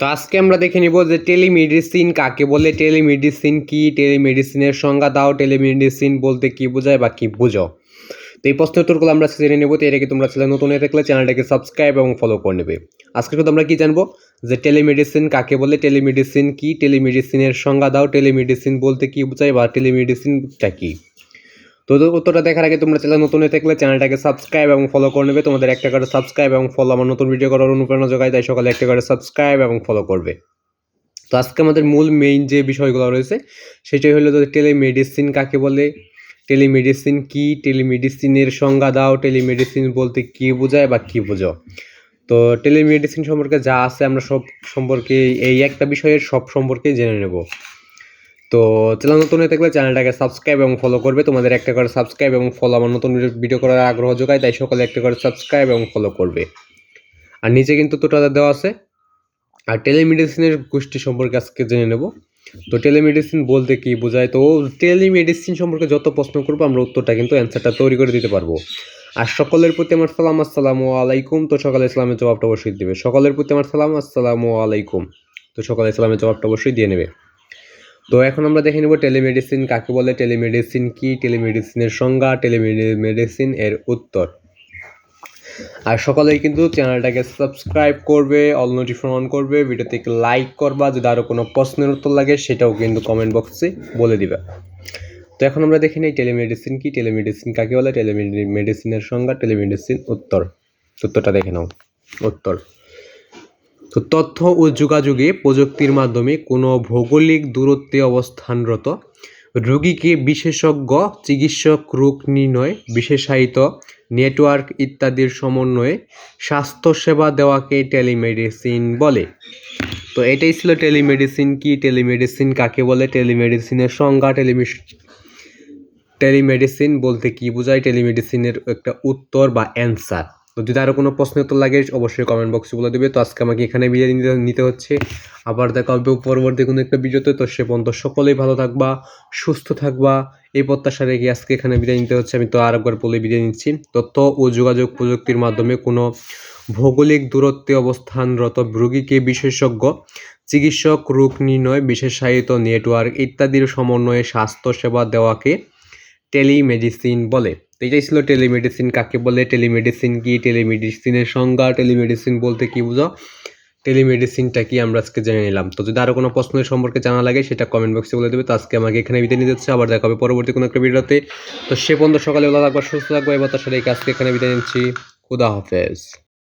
তো আজকে আমরা দেখে নিব যে টেলিমেডিসিন কাকে বলে, টেলিমেডিসিন কি, টেলিমেডিসিনের সংজ্ঞা দাও, টেলিমেডিসিন বলতে কি বোঝায় বা কি বুঝো? তো এই প্রশ্নের উত্তরগুলো আমরা জেনে নেব, তো আগে তোমরা ছেলে নতুন হয়ে থাকলে চ্যানেলটাকে সাবস্ক্রাইব এবং ফলো করে নেবে। আজকে শুধু আমরা কি জানব? যে টেলিমেডিসিন কাকে বলে, টেলিমেডিসিন কি, টেলিমেডিসিনের সংজ্ঞা দাও, টেলিমেডিসিন বলতে কি বোঝায় বা টেলিমেডিসিনটা কি? তো উত্তরটা দেখার আগে তোমরা চ্যানেল নতুন হয়ে থাকলে চ্যানেলটাকে সাবস্ক্রাইব এবং ফলো করে নেবে। তোমাদের একটা করে সাবস্ক্রাইব এবং ফলো আমার নতুন ভিডিও করার অনুপ্রেরণা যোগায়, তাই সকালে একটা করে সাবস্ক্রাইব এবং ফলো করবে। তো আজকে আমাদের মূল মেইন যে বিষয়গুলো রয়েছে, সেটাই হলো টেলিমেডিসিন কাকে বলে? টেলিমেডিসিন কি? টেলিমেডিসিনের সংজ্ঞা দাও। টেলিমেডিসিন বলতে কি বোঝায় বা কি বোঝো? তো টেলিমেডিসিন সম্পর্কে যা আছে আমরা সব সম্পর্কে এই একটা বিষয়ের সব সম্পর্কে জেনে নেব। তো চ্যানেল নতুন হয়ে থাকলে চ্যানেলটাকে সাবস্ক্রাইব এবং ফলো করবে। তোমাদের একটা করে সাবস্ক্রাইব এবং ফলো আমার নতুন ভিডিও করার আগ্রহ যোগায়, তাই সকলে একটা করে সাবস্ক্রাইব এবং ফলো করবে। আর নিচে কিন্তু তোটা দেওয়া আছে। আর টেলিমেডিসিনের গোষ্ঠী সম্পর্কে আজকে জেনে নেব। তো টেলিমেডিসিন বলতে কি বোঝায়? তো টেলিমেডিসিন সম্পর্কে যত প্রশ্ন করব, আমরা উত্তরটা কিন্তু অ্যান্সারটা তৈরি করে দিতে পারব। আর সকলের প্রতি আমার সালাম, আসসালামু আলাইকুম। তো সকালে ইসলামের জবাবটা অবশ্যই দেবে। সকলের প্রতি আমার সালাম, আসসালামু আলাইকুম। তো সকালে ইসলামের জবাবটা অবশ্যই দিয়ে নেবে। তো এখন আমরা দেখে নেব টেলিমেডিসিন কাকে বলে টেলিমেডিসিন কি টেলিমেডিসিনের সংজ্ঞা টেলিমেডিসিন এর উত্তর। আর সকলেই কিন্তু চ্যানেলটাকে সাবস্ক্রাইব করবে অল নোটিফিকেশন অন করবে ভিডিওতে লাইক করবা, যদি আরও কোনো প্রশ্নের উত্তর লাগে, সেটাও কিন্তু কমেন্ট বক্সে বলে দিবে। তো এখন আমরা দেখে নিই টেলিমেডিসিন কি টেলিমেডিসিন কাকে বলে টেলিমেডিসিনের সংজ্ঞা টেলিমেডিসিন উত্তর। উত্তরটা দেখে নাও। উত্তর। তো তথ্য ও যোগাযোগে প্রযুক্তির মাধ্যমে কোনো ভৌগোলিক দূরত্বে অবস্থানরত রোগীকে বিশেষজ্ঞ, চিকিৎসক, রোগ নির্ণয় বিশেষায়িত, নেটওয়ার্ক ইত্যাদির সমন্বয়ে স্বাস্থ্যসেবা দেওয়াকে টেলিমেডিসিন বলে। তো এটাই ছিল টেলিমেডিসিন কি, টেলিমেডিসিন কাকে বলে, টেলিমেডিসিনের সংজ্ঞা টেলিমি টেলিমেডিসিন বলতে কি বোঝায়, টেলিমেডিসিনের একটা উত্তর বা অ্যান্সার। তো যদি আরও কোনো প্রশ্ন উত্তর লাগে, অবশ্যই কমেন্ট বক্সে বলে দেবে। তো আজকে আমাকে এখানে বিদায় নিতে নিতে হচ্ছে। আবার দেখা হবে পরবর্তী কোনো একটা ভিডিওতে। তো সে পর্যন্ত সকলেই ভালো থাকবা, সুস্থ থাকবা। এই প্রত্যাশা রেখে আজকে এখানে বিদায় নিতে হচ্ছে। আমি তো আর একবার বলে বিদায় নিচ্ছি। তথ্য ও যোগাযোগ প্রযুক্তির মাধ্যমে কোনো ভৌগোলিক দূরত্বে অবস্থানরত রোগীকে বিশেষজ্ঞ, চিকিৎসক, রোগ নির্ণয়, বিশেষায়িত নেটওয়ার্ক ইত্যাদির সমন্বয়ে স্বাস্থ্যসেবা দেওয়াকে টেলিমেডিসিন বলে। তো এটাই ছিল টেলিমেডিসিন কাকে বলে টেলিমেডিসিন কি টেলিমেডিসিনের সংজ্ঞা টেলিমেডিসিন বলতে কি বুঝো? টেলিমেডিসিনটা কি আমরা আজকে জেনে নিলাম। তো যদি আরও কোনো প্রশ্নের সম্পর্কে জানা লাগে, সেটা কমেন্ট বক্সে বলে দেবে। তো আজকে আমাকে এখানে বিদায় নিতে হচ্ছে আবার দেখা হবে পরবর্তী কোনো একটা ভিডিওতে। তো সে পর্যন্ত সকালে ভালো থাকবা, সুস্থ থাকব। এবার তার সাথে আজকে এখানে বিদায় নিচ্ছি। খুদা হাফেজ।